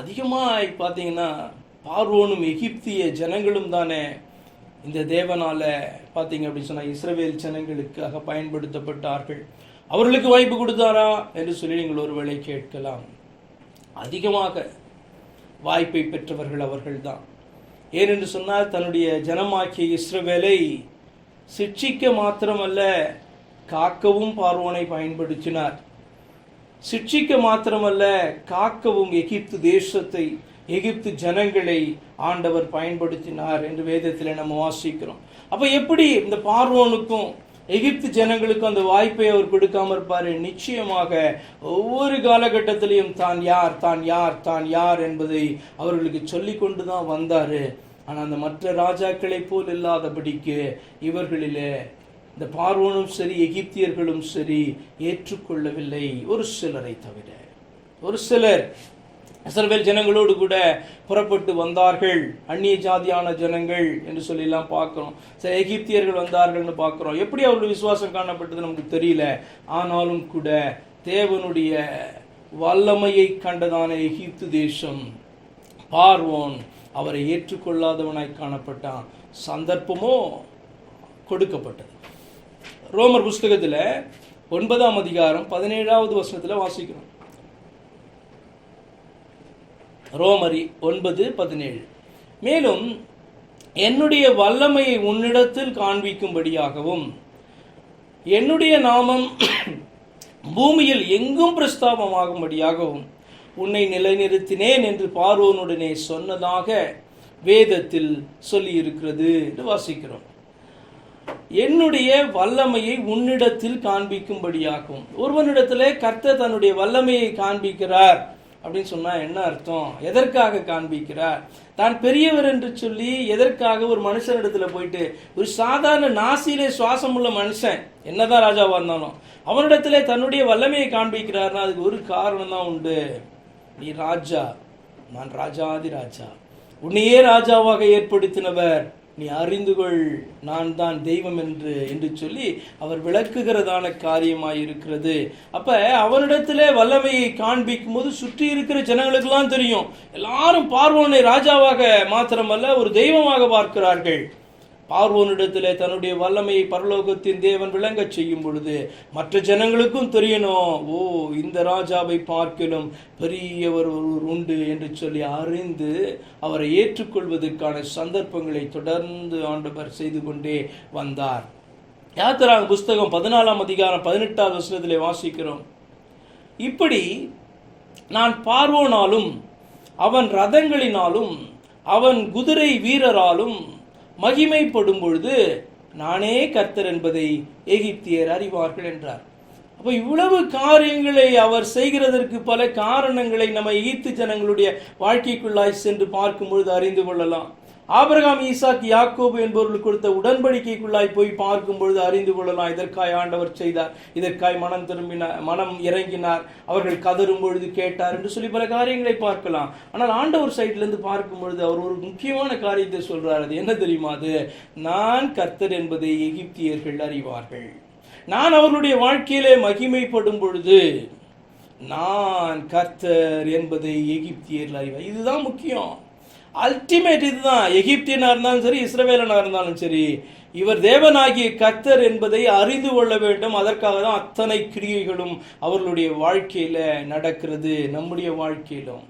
அதிகமாக பார்த்தீங்கன்னா பார்வோனும் எகிப்திய ஜனங்களும் தானே இந்த தேவனால் பார்த்தீங்க அப்படின்னு சொன்னால் இஸ்ரவேல் ஜனங்களுக்காக பயன்படுத்தப்பட்டார்கள். அவர்களுக்கு வாய்ப்பு கொடுத்தாரா என்று சொல்லி நீங்கள் ஒருவேளை கேட்கலாம். அதிகமாக வாய்ப்பை பெற்றவர்கள் அவர்கள்தான். ஏனென்று சொன்னால் தன்னுடைய ஜனமாக்கிய இஸ்ரவேலை சிட்சிக்க மாத்திரமல்ல காக்கவும் பார்வோனை பயன்படுத்தினார். சிட்சிக்க மாத்திரமல்ல காக்கவும் எகிப்து தேசத்தை எகிப்து ஜனங்களை ஆண்டவர் பயன்படுத்தினார் என்று வேதத்தில் நம்ம வாசிக்கிறோம். அப்போ எப்படி இந்த பார்வோனுக்கும் எகிப்து ஜனங்களுக்கும் அந்த வாய்ப்பை அவர் கொடுக்காம இருப்பாரு? நிச்சயமாக ஒவ்வொரு காலகட்டத்திலையும் தான் யார் தான் யார் தான் யார் என்பதை அவர்களுக்கு சொல்லி கொண்டு தான் வந்தாரு. ஆனால் அந்த மற்ற ராஜாக்களைப் போல் இல்லாதபடிக்கு இவர்களிலே இந்த பார்வோனும் சரி எகிப்தியர்களும் சரி ஏற்றுக்கொள்ளவில்லை. ஒரு சிலரை தவிர ஒரு சிலர் இஸ்ரவேல் ஜனங்களோடு கூட புறப்பட்டு வந்தார்கள். அந்நிய ஜாதியான ஜனங்கள் என்று சொல்லிலாம் பார்க்குறோம். சில சரி எகிப்தியர்கள் வந்தார்கள்னு பார்க்குறோம். எப்படி அவர்கள் விசுவாசம் காணப்பட்டது நமக்கு தெரியல. ஆனாலும் கூட தேவனுடைய வல்லமையை கண்டதான எகிப்து தேசம் பார்வோன் அவரை ஏற்றுக்கொள்ளாதவனாய் காணப்பட்டான். சந்தர்ப்பமோ கொடுக்கப்பட்டது. ரோமர் புஸ்தகத்தில் ஒன்பதாம் அதிகாரம் பதினேழாவது வசனத்தில் வாசிக்கிறோம். ரோமரி ஒன்பது பதினேழு. மேலும் என்னுடைய வல்லமையை உன்னிடத்தில் காண்பிக்கும்படியாகவும் என்னுடைய நாமம் பூமியில் எங்கும் பிரஸ்தாபமாகும்படியாகவும் உன்னை நிலைநிறுத்தினேன் என்று பார்வோனுடனே சொன்னதாக வேதத்தில் சொல்லியிருக்கிறது என்று வாசிக்கிறோம். என்னுடைய வல்லமையை உன்னிடத்தில் காண்பிக்கும்படியாகும். ஒருவனிடத்திலே கர்த்தர் தன்னுடைய வல்லமையை காண்பிக்கிறார். அப்படின்னு சொன்னா என்ன அர்த்தம்? எதற்காக காண்பிக்கிறார்? தான் பெரியவர் என்று சொல்லி எதற்காக ஒரு மனுஷனிடத்துல போயிட்டு ஒரு சாதாரண நாசியிலே சுவாசம் உள்ள மனுஷன் என்னதான் ராஜாவா இருந்தாலும் அவனிடத்துல தன்னுடைய வல்லமையை காண்பிக்கிறார்னா அதுக்கு ஒரு காரணம் தான் உண்டு. நீ ராஜா நான் ராஜாதி ராஜா. உன்னையே ராஜாவாக ஏற்படுத்தினவர். நீ அறிந்து கொள் நான் தான் தெய்வம் என்று என்று சொல்லி அவர் விளக்குகிறதான காரியமாய் இருக்கிறது அப்போ அவனிடத்திலே வல்லமையை காண்பிக்கும் போது சுற்றி இருக்கிற ஜனங்களுக்கெல்லாம் தெரியும். எல்லாரும் பார்வோனை ராஜாவாக மாத்திரமல்ல ஒரு தெய்வமாக பார்க்கிறார்கள். பார்வோனிடத்திலே தன்னுடைய வல்லமையை பரலோகத்தின் தேவன் விளங்கச் செய்யும் பொழுது மற்ற ஜனங்களுக்கும் தெரியணும் ஓ இந்த ராஜாவை பார்க்கணும் பெரியவர் ஒருவர் உண்டு என்று சொல்லி அறிந்து அவரை ஏற்றுக்கொள்வதற்கான சந்தர்ப்பங்களை தொடர்ந்து ஆண்டவர் செய்து கொண்டே வந்தார். யாத்திராங்க புஸ்தகம் பதினாலாம் அதிகாரம் பதினெட்டாவது வருஷத்தில் வாசிக்கிறோம். இப்படி நான் பார்வோனாலும் அவன் ரதங்களினாலும் அவன் குதிரை வீரராலும் மகிமைப்படும் பொழுது நானே கர்த்தர் என்பதை எகிப்தியர் அறிவார்கள் என்றார். அப்போ இவ்வளவு காரியங்களை அவர் செய்கிறதற்கு பல காரணங்களை நம்ம எகிப்து ஜனங்களுடைய வாழ்க்கைக்குள்ளாய் சென்று பார்க்கும் பொழுது அறிந்து கொள்ளலாம். ஆபிரகாம் ஈசாக் யாக்கோபு என்பவர்கள் கொடுத்த உடன்படிக்கைக்குள்ளாய் போய் பார்க்கும் பொழுது அறிந்து கொள்ளலாம் இதற்காய் ஆண்டவர் செய்தார். இதற்காய் மனம் திரும்பினார் மனம் இறங்கினார். அவர்கள் கதரும் பொழுது கேட்டார் என்று சொல்லி பல காரியங்களை பார்க்கலாம். ஆனால் ஆண்டவர் சைட்லேருந்து பார்க்கும் பொழுது அவர் ஒரு முக்கியமான காரியத்தை சொல்றார். அது என்ன தெரியுமா அது? நான் கர்த்தர் என்பதை எகிப்தியர்கள் அறிவார்கள். நான் அவர்களுடைய வாழ்க்கையிலே மகிமைப்படும் பொழுது நான் கர்த்தர் என்பதை எகிப்தியர்கள் அறிவார். இதுதான் முக்கியம். அல்டிமேட் இதுதான். எகிப்தியனா இருந்தாலும் சரி இஸ்ரவேலனா இருந்தாலும் சரி இவர் தேவனாகிய கர்த்தர் என்பதை அறிந்து கொள்ள வேண்டும். அதற்காக தான் அத்தனை கிரியைகளும் அவர்களுடைய வாழ்க்கையில நடக்கிறது நம்முடைய வாழ்க்கையிலும்.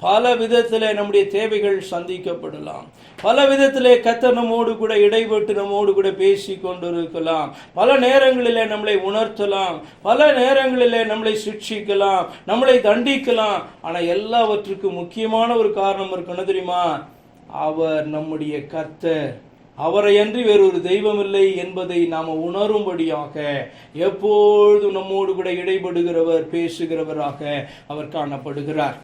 பல விதத்தில் நம்முடைய தேவைகள் சந்திக்கப்படலாம். பல விதத்திலே கர்த்தர் நம்மோடு கூட இடைபட்டு நம்மோடு கூட பேசி கொண்டிருக்கலாம். பல நேரங்களிலே நம்மளை உணர்த்தலாம். பல நேரங்களிலே நம்மளை சிக்ஷிக்கலாம். நம்மளை தண்டிக்கலாம். ஆனால் எல்லாவற்றுக்கும் முக்கியமான ஒரு காரணம் இருக்கணும் தெரியுமா? அவர் நம்முடைய கர்த்தர். அவரை அன்றி வேறொரு தெய்வம் இல்லை என்பதை நாம் உணரும்படியாக எப்பொழுதும் நம்மோடு கூட இடைபடுகிறவர் பேசுகிறவராக அவர் காணப்படுகிறார்.